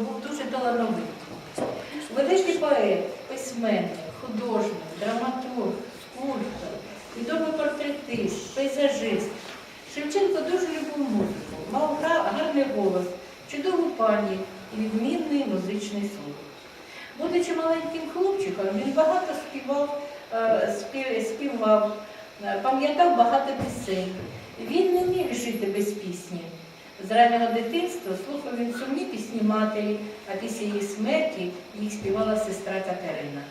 був дуже талановитий. Великий поет, письменник, художник, драматург, скульптор, відомий портретист, пейзажист. Шевченко дуже любив музику, мав гарний голос, чудову пам'ять і відмінний музичний слух. Будучи маленьким хлопчиком, він багато співав, е, співав, е, пам'ятав багато пісень. Він не міг жити без пісні. З раннього дитинства слухав він сумні пісні матері, а після її смерті їх співала сестра Катерина.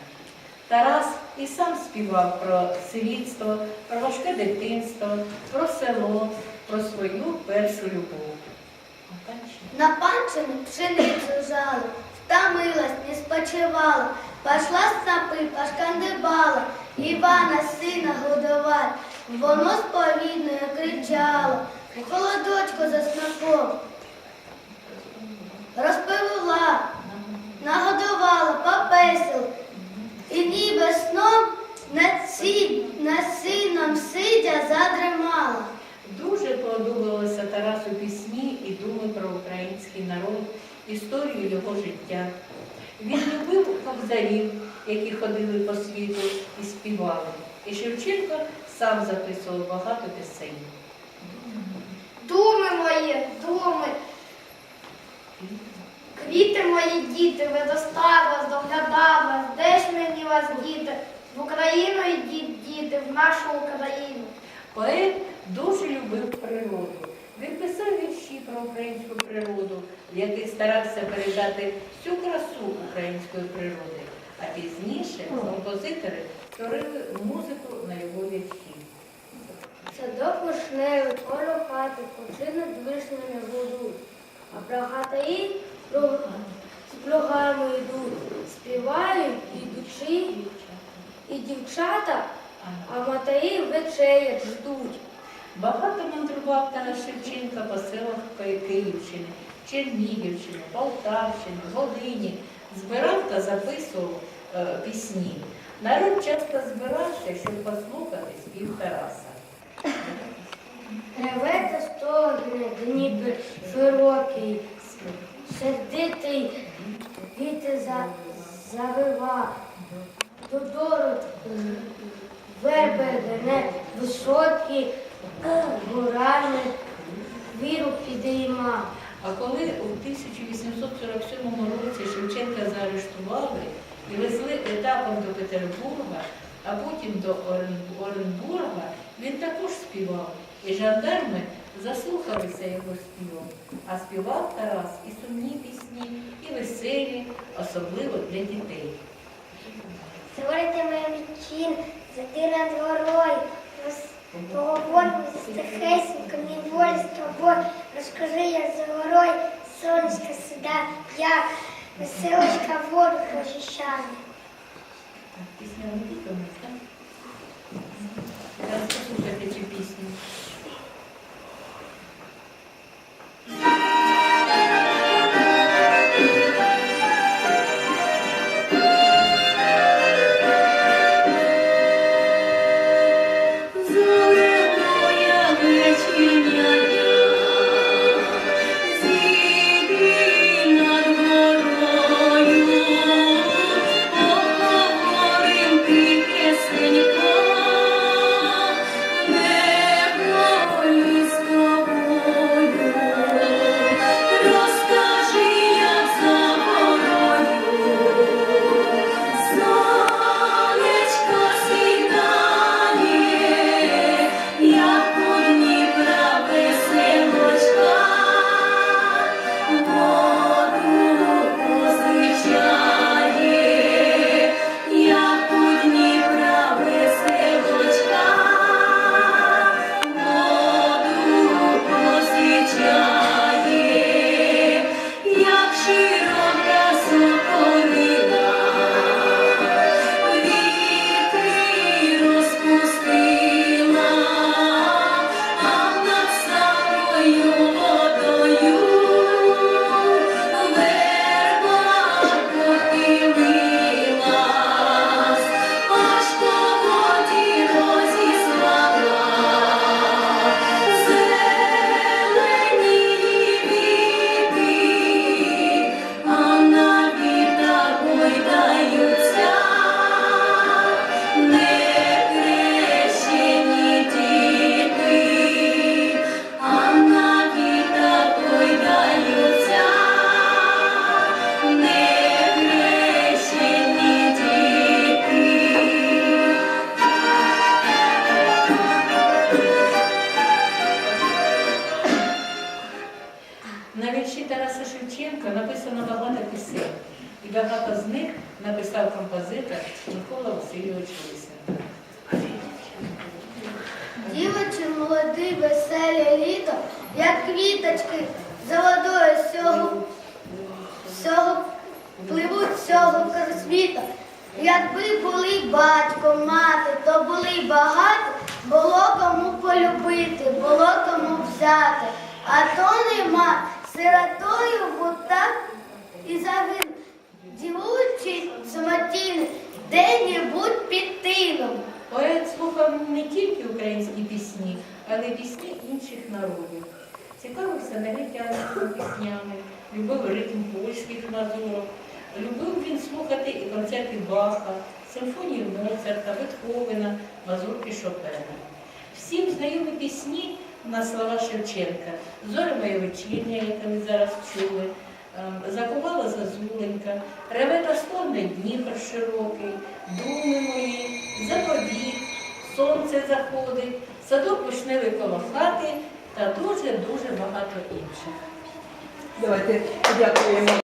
Тарас і сам співав про сирітство, про важке дитинство, про село, про свою першу любов. На панчину пшеницю жала, втомилась, не спочивала, пошла снопи, пошкандибала, Івана сина годувать. Воно сповідною кричало, холодочку за снопом. Розповіла, нагодувала, попесил, і ніби сном над, сі, над сином сидя задремала. Дуже подобалося Тарасу пісні і думи про український народ, історію його життя. Він любив кобзарів, які ходили по світу і співали. І Шевченко сам записував багато пісень. Думи мої, думи, квіти мої діти, видостав вас, доглядав вас, де ж мені вас діти? В Україну йдіть, діти, в нашу Україну. Поет дуже любив природу. Він писав вірші про українську природу, в старався передати всю красу української природи. А пізніше композитори створили музику на його вірші. Садок вишневий, коло хати, починок вишнями будуть, а прохатаї з плугами йдуть, співають, ідучи, і дівчата, а матаї вечерять ждуть. Багато мандрував Тарас Шевченка по селах Київщини, Чернігівщини, Полтавщини, Волині. Збирав та записував е, пісні. Народ часто збирався, щоб послухати спів Тараса. Ревете стогне, Дніпр широкий, сердитий віти за, завива, додору верби гне високі, горами віру підійма. А коли у 1847 році Шевченка заарештували і везли етапом до Петербурга, а потім до Оренбурга, він також співав. І жандарми заслухалися його співом. А співав Тарас і сумні пісні, і веселі, особливо для дітей. Зорите моя вічин, ти над горою, поговоримо стихесенько, не волі з тобою, розкажи, як за горою сонечко сіда, як веселочка воду похищає. Так, Пісня не написано багато пісень. І багато з них написав композитор Микола Васильович Лисенко. Дівочі молоді, веселі літо, як квіточки за водою всього, всього пливуть всього світу. Якби були батько, мати, то були багаті, було кому полюбити, було кому взяти. А то нема сиротою бута і завин дівучий самотійний де-небудь під тином. Поет слухав не тільки українські пісні, але й пісні інших народів. Цікавився негритянськими піснями, любив ритм польських мазурок, любив він слухати і концерти Баха, симфонії Моцарта, Бетховена, мазурки Шопена. Всім знайомі пісні на слова Шевченка. Зоря моя вечірня, яку ви зараз чули, ем, Закувала зазуленька, реве та стогне Дніпр широкий, думи мої, заповіт, сонце заходить, садок вишневий коло хати та дуже-дуже багато інших. Давайте подякуємо.